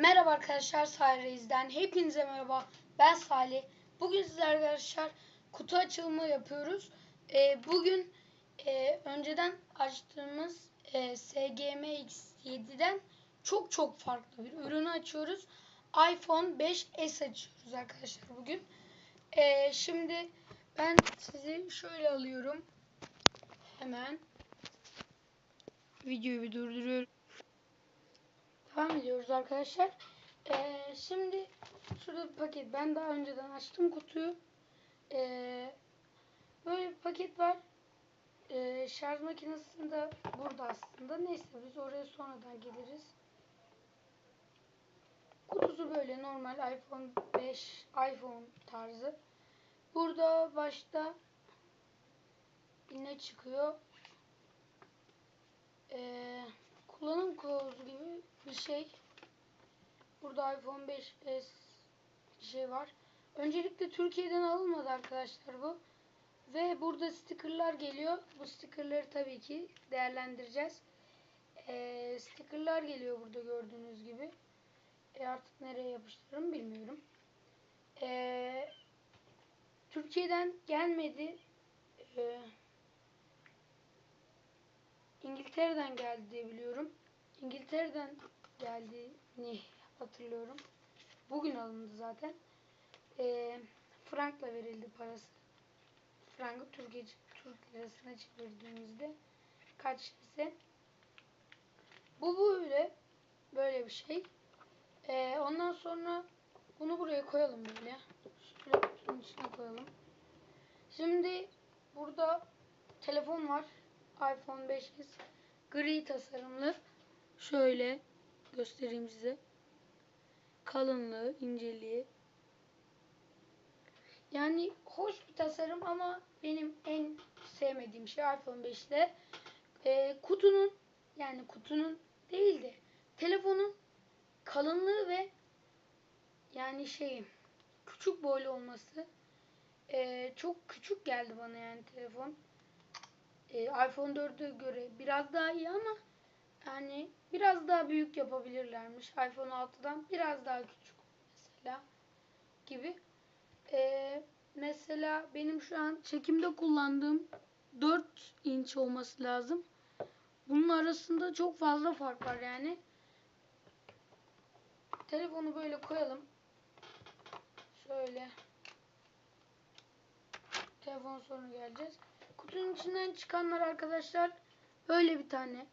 Merhaba arkadaşlar Salih Reis'den hepinize merhaba. Ben Salih. Bugün sizlerle arkadaşlar kutu açılımı yapıyoruz. Ee, bugün e, önceden açtığımız e, SGM X7'den çok çok farklı bir ürünü açıyoruz. iPhone 5s açıyoruz arkadaşlar bugün. Ee, şimdi ben sizi şöyle alıyorum. Hemen videoyu bir durduruyorum. Devam ediyoruz arkadaşlar. Ee, şimdi şurada bir paket. Ben daha önceden açtım kutuyu. Ee, böyle bir paket var. Ee, şarj makinesi de burada aslında. Neyse biz oraya sonradan geliriz. Kutusu böyle normal iPhone 5 iPhone tarzı. Burada başta ne çıkıyor? Ee, kullanım kılavuzu gibi bir şey. Burada iPhone 5s şey var. Öncelikle Türkiye'den alınmadı arkadaşlar bu. Ve burada stickerlar geliyor. Bu stickerları tabii ki değerlendireceğiz. Ee, stickerlar geliyor burada gördüğünüz gibi. E artık nereye yapıştırırım bilmiyorum. Ee, Türkiye'den gelmedi. Ee, İngiltere'den geldi diye biliyorum. İngiltere'den geldiğini hatırlıyorum. Bugün alındı zaten. Ee, frankla verildi parası. Frankı Türkiye, Türk lirasına çevirdiğimizde kaç ise. Bu böyle böyle bir şey. Ee, ondan sonra bunu buraya koyalım böyle. Şöyle içine koyalım. Şimdi burada telefon var. iPhone 5s gri tasarımlı. Şöyle göstereyim size. Kalınlığı, inceliği. Yani hoş bir tasarım ama benim en sevmediğim şey iPhone 5'te e, kutunun yani kutunun değil de telefonun kalınlığı ve yani şey küçük boylu olması e, çok küçük geldi bana yani telefon. E, iPhone 4'e göre biraz daha iyi ama yani biraz daha büyük yapabilirlermiş. iPhone 6'dan biraz daha küçük mesela gibi. Ee, mesela benim şu an çekimde kullandığım 4 inç olması lazım. Bunun arasında çok fazla fark var yani. Telefonu böyle koyalım. Şöyle. Telefon sonra geleceğiz. Kutunun içinden çıkanlar arkadaşlar böyle bir tane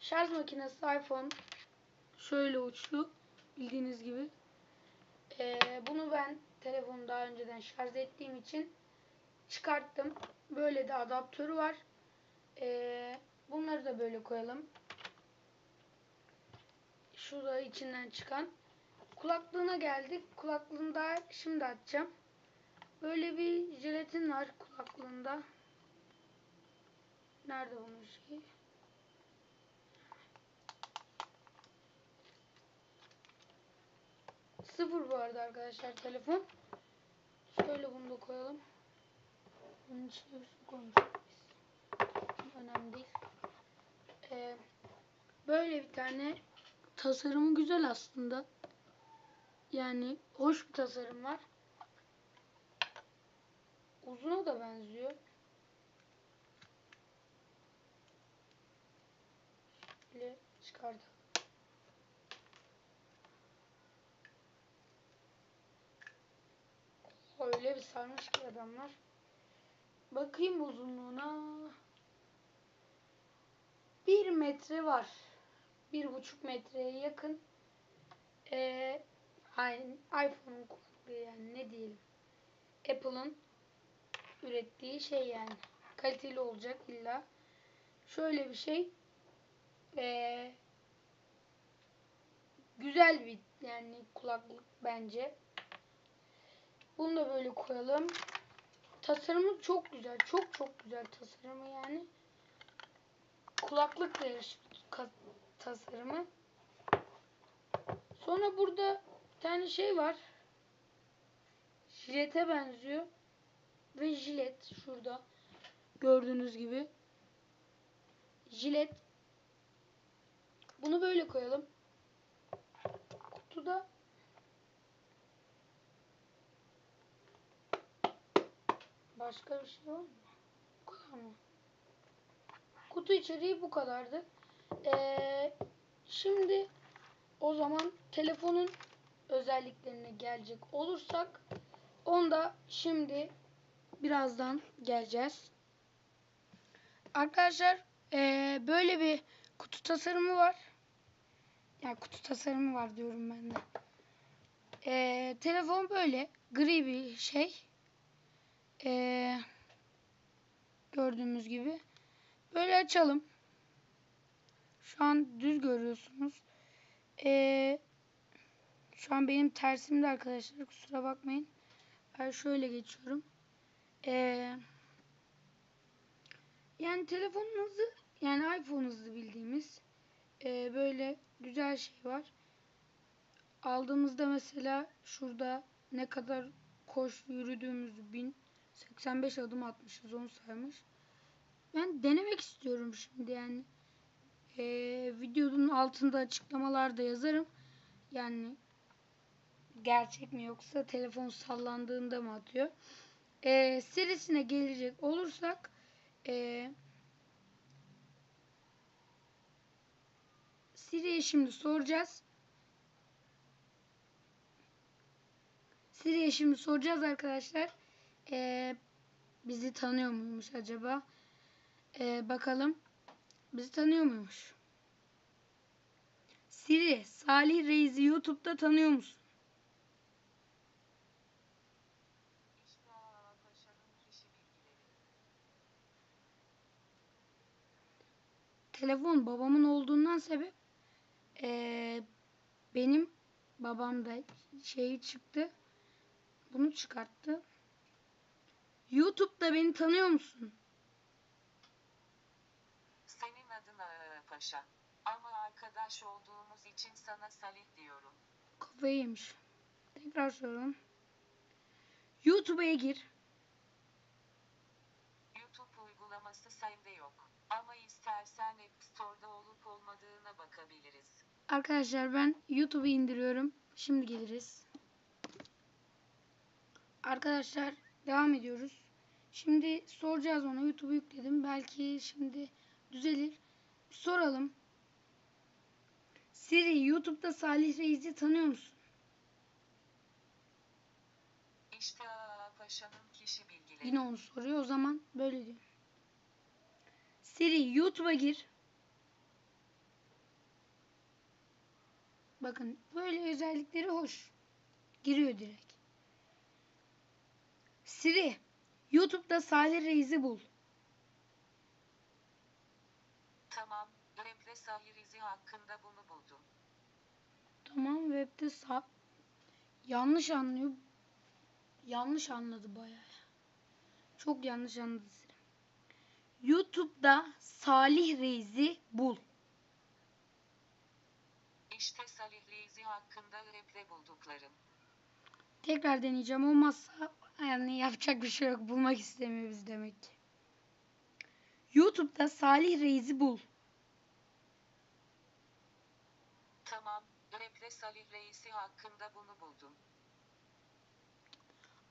Şarj makinesi iPhone şöyle uçlu bildiğiniz gibi. Ee, bunu ben telefonu daha önceden şarj ettiğim için çıkarttım. Böyle de adaptörü var. Ee, bunları da böyle koyalım. Şurada içinden çıkan. Kulaklığına geldik. Kulaklığını da şimdi açacağım. Böyle bir jelatin var kulaklığında. Nerede bunun şeyi? Sıfır bu arada arkadaşlar telefon. Şöyle bunu da koyalım. Bunun içine bir su koymuşuz. Önemli değil. Ee, böyle bir tane tasarımı güzel aslında. Yani hoş bir tasarım var. Uzuna da benziyor. Şöyle çıkartalım. Öyle bir sarmış ki adamlar. Bakayım uzunluğuna. Bir metre var. Bir buçuk metreye yakın. Ee, iPhone'un kullandığı yani ne diyelim. Apple'ın ürettiği şey yani. Kaliteli olacak illa. Şöyle bir şey. Ee, güzel bir yani kulaklık bence. Bunu da böyle koyalım. Tasarımı çok güzel. Çok çok güzel tasarımı yani. Kulaklıkla yarışık tasarımı. Sonra burada bir tane şey var. Jilete benziyor. Ve jilet şurada. Gördüğünüz gibi. Jilet. Bunu böyle koyalım. Kutuda başka bir şey var mı? Bu kadar mı? Kutu içeriği bu kadardı. Ee, şimdi o zaman telefonun özelliklerine gelecek olursak onda şimdi birazdan geleceğiz. Arkadaşlar ee, böyle bir kutu tasarımı var. Yani kutu tasarımı var diyorum ben de. Ee, telefon böyle gri bir şey. Ee, gördüğümüz gibi. Böyle açalım. Şu an düz görüyorsunuz. Ee, şu an benim tersimde arkadaşlar. Kusura bakmayın. Ben şöyle geçiyorum. Ee, yani telefonun hızı yani iPhone hızı bildiğimiz ee, böyle güzel şey var. Aldığımızda mesela şurada ne kadar koş yürüdüğümüzü 1085 adım atmışız onu saymış. Ben denemek istiyorum şimdi yani. Ee, videonun altında açıklamalarda yazarım. Yani gerçek mi yoksa telefon sallandığında mı atıyor? Ee, serisine gelecek olursak ee, Siri'ye şimdi soracağız. Siri'ye şimdi soracağız arkadaşlar. Ee, bizi tanıyor muymuş acaba? Ee, bakalım. Bizi tanıyor muymuş? Siri, Salih Reis'i YouTube'da tanıyor musun? İşte Ağa Paşa'nın kişi bilgileri. Telefon babamın olduğundan sebep ee, benim babam da şeyi çıktı. Bunu çıkarttı. YouTube'da beni tanıyor musun? Senin adın Ağa Paşa. Ama arkadaş olduğumuz için sana Salih diyorum. Kafayı yemiş. Tekrar soruyorum. YouTube'a gir. YouTube uygulaması sende yok. Ama istersen App Store'da olup olmadığına bakabiliriz. Arkadaşlar ben YouTube'u indiriyorum. Şimdi geliriz. Arkadaşlar devam ediyoruz. Şimdi soracağız ona. YouTube'u yükledim. Belki şimdi düzelir. Soralım. Siri YouTube'da Salih Reis'i tanıyor musun? İşte Paşa'nın kişi bilgileri. Yine onu soruyor. O zaman böyle diyor. Siri YouTube'a gir. Bakın böyle özellikleri hoş. Giriyor direkt. Siri YouTube'da Salih Reis'i bul. Tamam, Web'de Salih izi hakkında bunu buldum. Tamam webde sap. Yanlış anlıyor. Yanlış anladı bayağı. Çok yanlış anladı. YouTube'da Salih Reis'i bul. İşte Salih izi hakkında Web'de bulduklarım. Tekrar deneyeceğim. Olmazsa yani yapacak bir şey yok. Bulmak istemiyoruz demek ki. YouTube'da Salih Reis'i bul. Tamam, Web'de Salih Reis'i hakkında bunu buldum.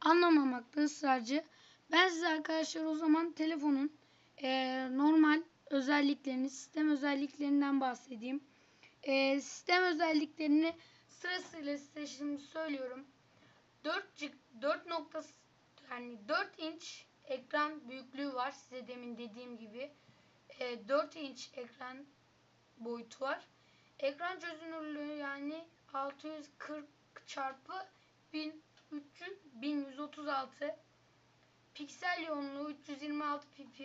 Anlamamakta ısrarcı. Ben size arkadaşlar o zaman telefonun eee, normal özelliklerini, sistem özelliklerinden bahsedeyim. Eee, sistem özelliklerini sırasıyla size şimdi söylüyorum. 4 G- 4 nokta yani 4 inç ekran büyüklüğü var size demin dediğim gibi. Eee, 4 inç ekran boyutu var. Ekran çözünürlüğü yani 640 çarpı 1300 1136 piksel yoğunluğu 326 ppi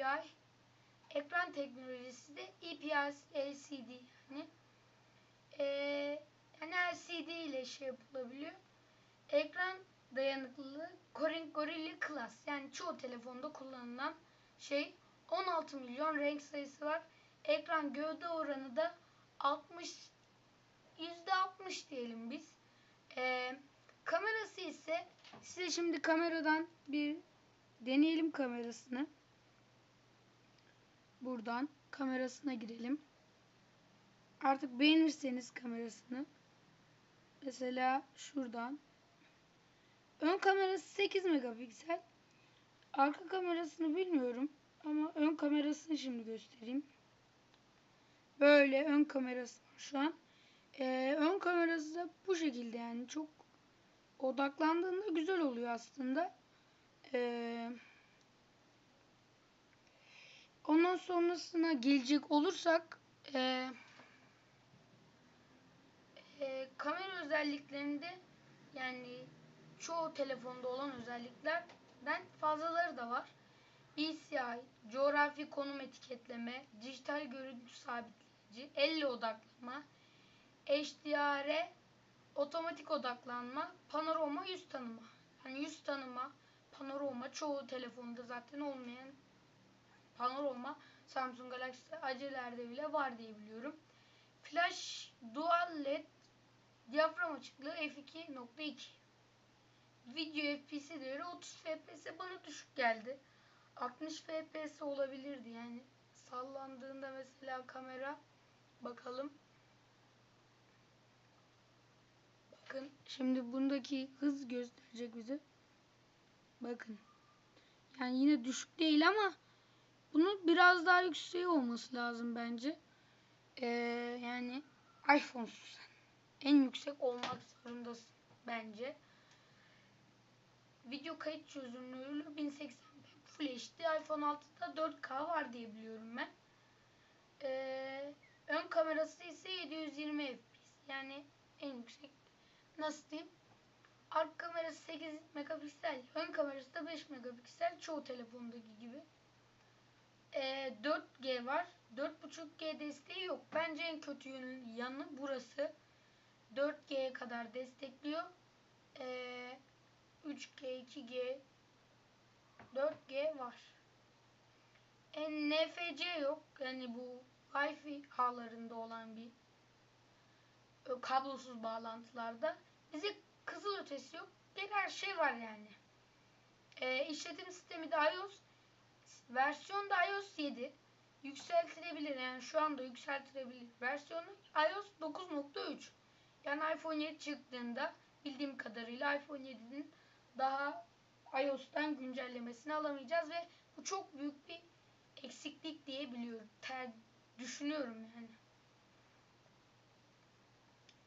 ekran teknolojisi de IPS LCD yani Ee, yani LCD ile şey yapılabiliyor. Ekran dayanıklılığı Gorilla Glass yani çoğu telefonda kullanılan şey 16 milyon renk sayısı var. Ekran gövde oranı da 60 %60 diyelim biz. Ee, kamerası ise size şimdi kameradan bir deneyelim kamerasını. Buradan kamerasına girelim. artık beğenirseniz kamerasını mesela şuradan ön kamerası 8 megapiksel arka kamerasını bilmiyorum ama ön kamerasını şimdi göstereyim. Böyle ön kamerası şu an. Ee, ön kamerası da bu şekilde yani çok odaklandığında güzel oluyor aslında. Ee, ondan sonrasına gelecek olursak e, e, kamera özelliklerinde yani çoğu telefonda olan özelliklerden fazlaları da var. BCI, coğrafi konum etiketleme, dijital görüntü sabitleyici, elle odaklama, HDR, otomatik odaklanma, panorama yüz tanıma. Yani yüz tanıma, panorama çoğu telefonda zaten olmayan panorama Samsung Galaxy acelerde bile var diye biliyorum. Flash Dual LED diyafram açıklığı f2.2 Video FPS değeri 30 FPS bana düşük geldi. 60 FPS olabilirdi yani. Sallandığında mesela kamera bakalım. Bakın şimdi bundaki hız gösterecek bize. Bakın. Yani yine düşük değil ama bunun biraz daha yüksek olması lazım bence. Ee, yani iPhone'sun sen. En yüksek olmak zorundasın bence. Video kayıt çözünürlüğü 1080p Full HD iPhone 6'da 4K var diye biliyorum ben. Ee, ön kamerası ise 720 fps. Yani en yüksek nasıl diyeyim? Arka kamerası 8 megapiksel, ön kamerası da 5 megapiksel çoğu telefondaki gibi. Ee, 4G var. 4.5G desteği yok. Bence en kötü yönü, yanı burası. 4G'ye kadar destekliyor. Ee, 3G, 2G, 4G var. E, NFC yok. Yani bu Wi-Fi ağlarında olan bir ö, kablosuz bağlantılarda. Bize kızıl ötesi yok. Gene her şey var yani. E, işletim sistemi de iOS. Versiyon da iOS 7. Yükseltilebilir yani şu anda yükseltilebilir. Versiyonu iOS 9.3. Yani iPhone 7 çıktığında bildiğim kadarıyla iPhone 7'nin daha iOS'tan güncellemesini alamayacağız ve bu çok büyük bir eksiklik diye biliyorum. Ter, düşünüyorum yani.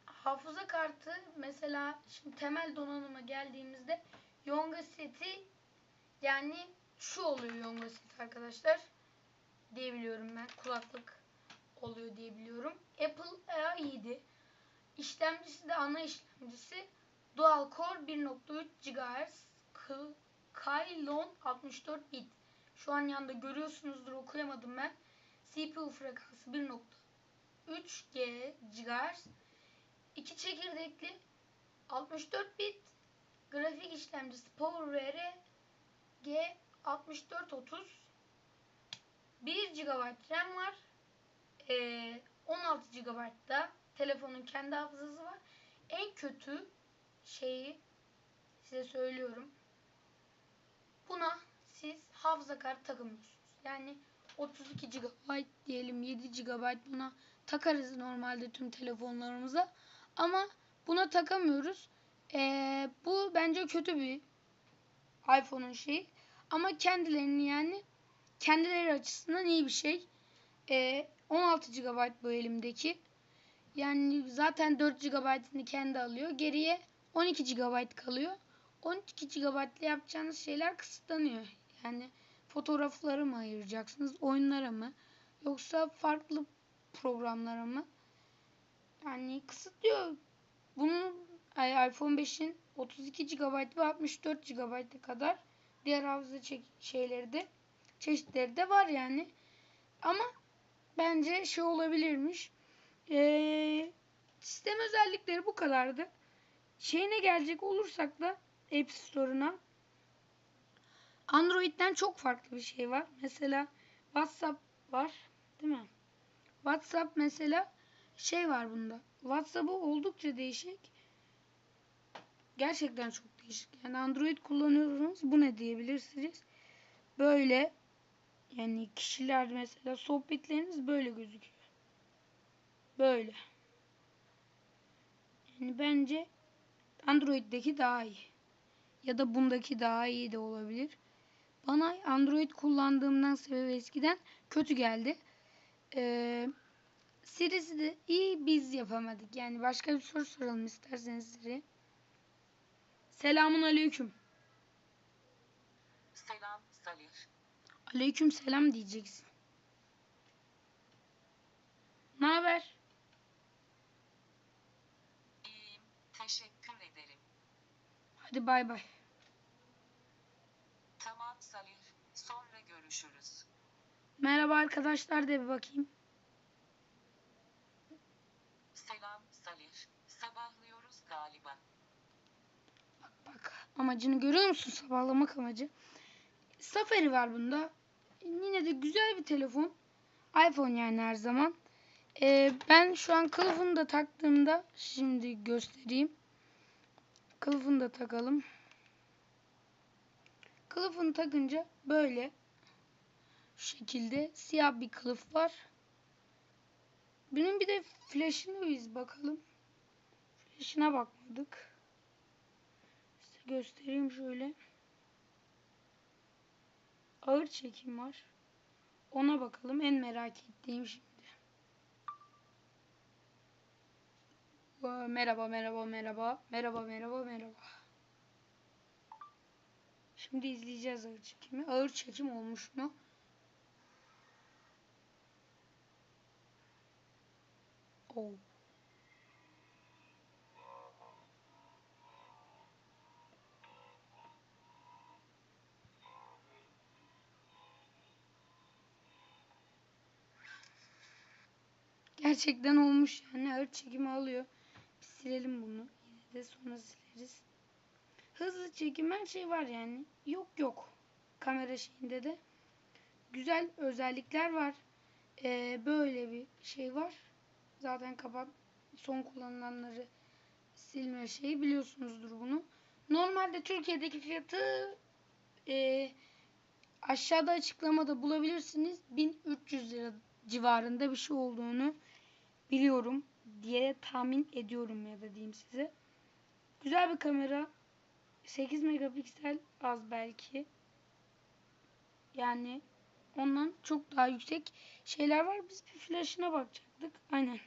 Hafıza kartı mesela şimdi temel donanıma geldiğimizde Yonga seti yani şu oluyor Yonga seti arkadaşlar diyebiliyorum ben. Kulaklık oluyor diyebiliyorum. Apple A7 işlemcisi de ana işlemcisi Dual Core 1.3 GHz Kylon 64 bit. Şu an yanında görüyorsunuzdur okuyamadım ben. CPU frekansı 1.3 GHz. 2 çekirdekli 64 bit grafik işlemcisi PowerVR G6430 1 GB RAM var. Ee, 16 GB da telefonun kendi hafızası var. En kötü şeyi size söylüyorum. Buna siz hafıza kartı takamıyorsunuz. Yani 32 GB diyelim 7 GB buna takarız normalde tüm telefonlarımıza. Ama buna takamıyoruz. Ee, bu bence kötü bir iPhone'un şeyi. Ama kendilerini yani kendileri açısından iyi bir şey. Ee, 16 GB bu elimdeki. Yani zaten 4 GB'ını kendi alıyor. Geriye 12 GB kalıyor. 12 GB ile yapacağınız şeyler kısıtlanıyor. Yani fotoğrafları mı ayıracaksınız, oyunlara mı? Yoksa farklı programlara mı? Yani kısıtlıyor. Bunun iPhone 5'in 32 GB ve 64 GB'a kadar diğer hafıza şeyleri de çeşitleri de var yani. Ama bence şey olabilirmiş. Ee, sistem özellikleri bu kadardı. Şeyine gelecek olursak da App Store'una Android'den çok farklı bir şey var. Mesela WhatsApp var. Değil mi? WhatsApp mesela şey var bunda. WhatsApp'ı oldukça değişik. Gerçekten çok. Yani Android kullanıyorsanız bu ne diyebilirsiniz. Böyle yani kişiler mesela sohbetleriniz böyle gözüküyor. Böyle. Yani bence Android'deki daha iyi. Ya da bundaki daha iyi de olabilir. Bana Android kullandığımdan sebep eskiden kötü geldi. Ee, Siri'si de iyi biz yapamadık. Yani başka bir soru soralım isterseniz Siri. Selamun aleyküm. Selam Salih. Aleyküm selam diyeceksin. Ne haber? İyiyim. Teşekkür ederim. Hadi bay bay. Tamam Salih. Sonra görüşürüz. Merhaba arkadaşlar de bir bakayım. Selam Salih. Sabahlıyoruz galiba. Bak amacını görüyor musun? Sabahlamak amacı. Safari var bunda. Yine de güzel bir telefon. iPhone yani her zaman. Ee, ben şu an kılıfını da taktığımda şimdi göstereyim. Kılıfını da takalım. Kılıfını takınca böyle şu şekilde siyah bir kılıf var. Bunun bir de flash'ını biz bakalım. Flash'ına bakmadık. Göstereyim şöyle. Ağır çekim var. Ona bakalım. En merak ettiğim şimdi. Merhaba, merhaba, merhaba. Merhaba, merhaba, merhaba. Şimdi izleyeceğiz ağır çekimi. Ağır çekim olmuş mu? Oo. Gerçekten olmuş yani ağır çekimi alıyor. Bir silelim bunu. Yine de sonra sileriz. Hızlı çekim her şey var yani. Yok yok. Kamera şeyinde de. Güzel özellikler var. Ee, böyle bir şey var. Zaten kapat son kullanılanları silme şeyi biliyorsunuzdur bunu. Normalde Türkiye'deki fiyatı e, aşağıda açıklamada bulabilirsiniz. 1300 lira civarında bir şey olduğunu biliyorum diye tahmin ediyorum ya da diyeyim size. Güzel bir kamera. 8 megapiksel az belki. Yani ondan çok daha yüksek şeyler var. Biz bir flash'ına bakacaktık. Aynen.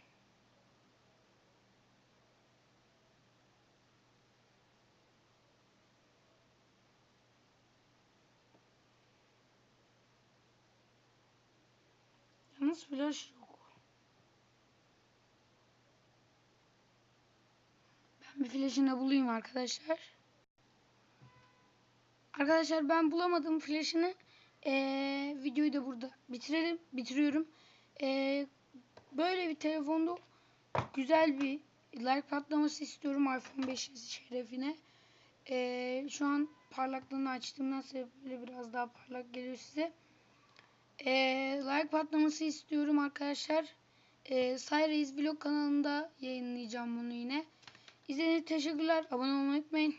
Yalnız flash yok. Ben bir flash'ını bulayım arkadaşlar. Arkadaşlar ben bulamadım flash'ını. Ee, videoyu da burada bitirelim. Bitiriyorum. Ee, böyle bir telefonda güzel bir like patlaması istiyorum iPhone 5 şerefine. Ee, şu an parlaklığını açtığımdan sebep böyle biraz daha parlak geliyor size. Ee, like patlaması istiyorum arkadaşlar. Ee, Sayreis Vlog kanalında yayınlayacağım bunu yine. İzlediğiniz için teşekkürler. Abone olmayı unutmayın.